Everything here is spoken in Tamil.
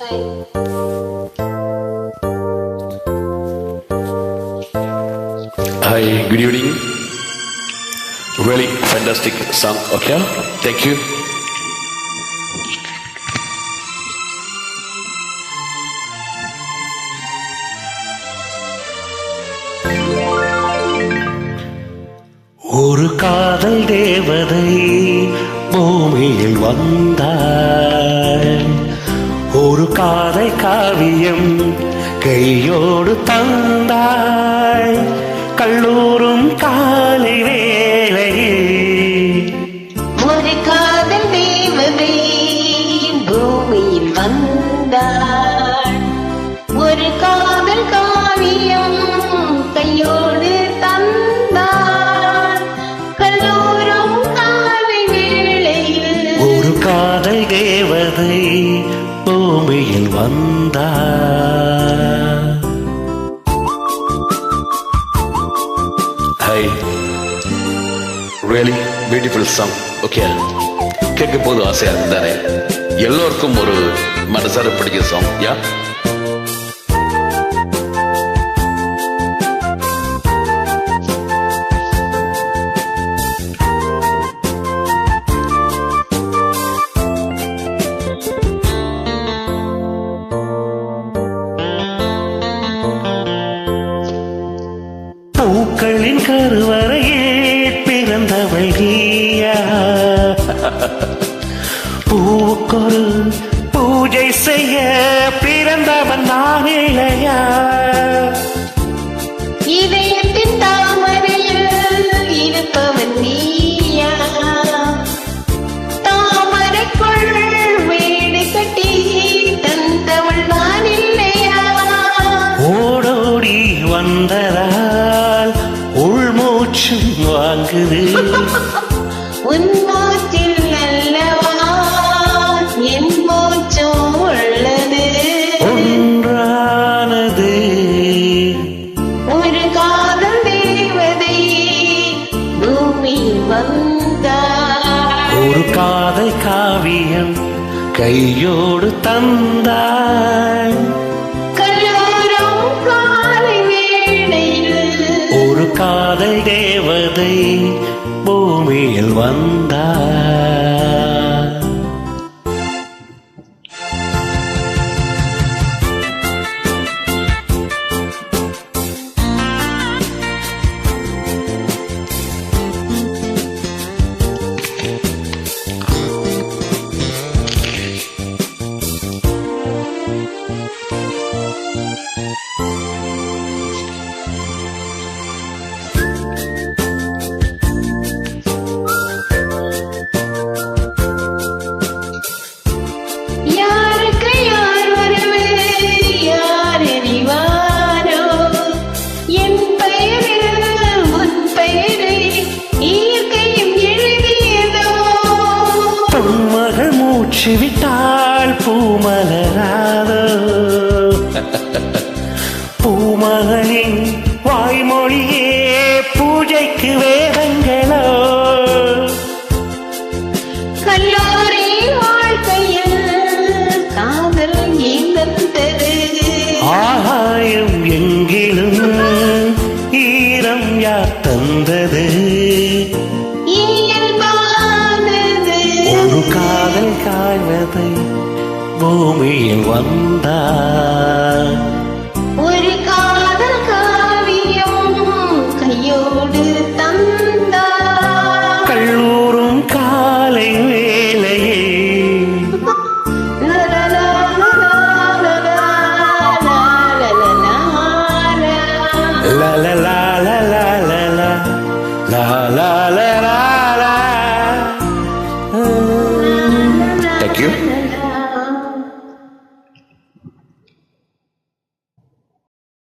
Hi, good evening. Really fantastic song. Okay, thank you. ஒரு காதல் தேவதை பூமியில் வந்தாள் காதல் காவியம் கையோடு தந்தாள் கல்லூரும் காலை வேளையில் ஒரு காதல் தேவதை பூமியில் வந்தாள். ஒரு காதல் காவியம் கையோடு தந்தாள். கல்லூரும் காலை வேளையில் ஒரு காதல் தேவதை பூமியில் வந்தாள் hi really beautiful song okay கேட்கும் போது ஆசையாக இருந்தாரே எல்லோருக்கும் ஒரு மனசார பிடிக்க சாங் யா கருவறையில் பிறந்தவள் பூவுக்கொரு வாங்குது உன் மூச்சில் அல்லவா என் மூச்சும் உள்ளது. ஒன்றானது. ஒரு காதல் தேவதை பூமியில் வந்தாள் ஒரு காதல் காவியம் கையோடு தந்தாள் தேவதை பூமியில் வந்தார் மூச்சு விட்டாள் பூமலராதோ? பூமகளின் வாய்மொழியே பூஜைக்கு வேதங்களோ? கல்லூரி வாழ்க்கையில் காதல் ஏந்தது ஆகாயம் எங்கிலும் ஈரம் யார் தந்தது? உன் காதல் காய்வதை பூமியில் வந்தார். ஒரு காதல் காவியம் கையோடு தந்தார். கல்லூரும் காலை வேலையே la you?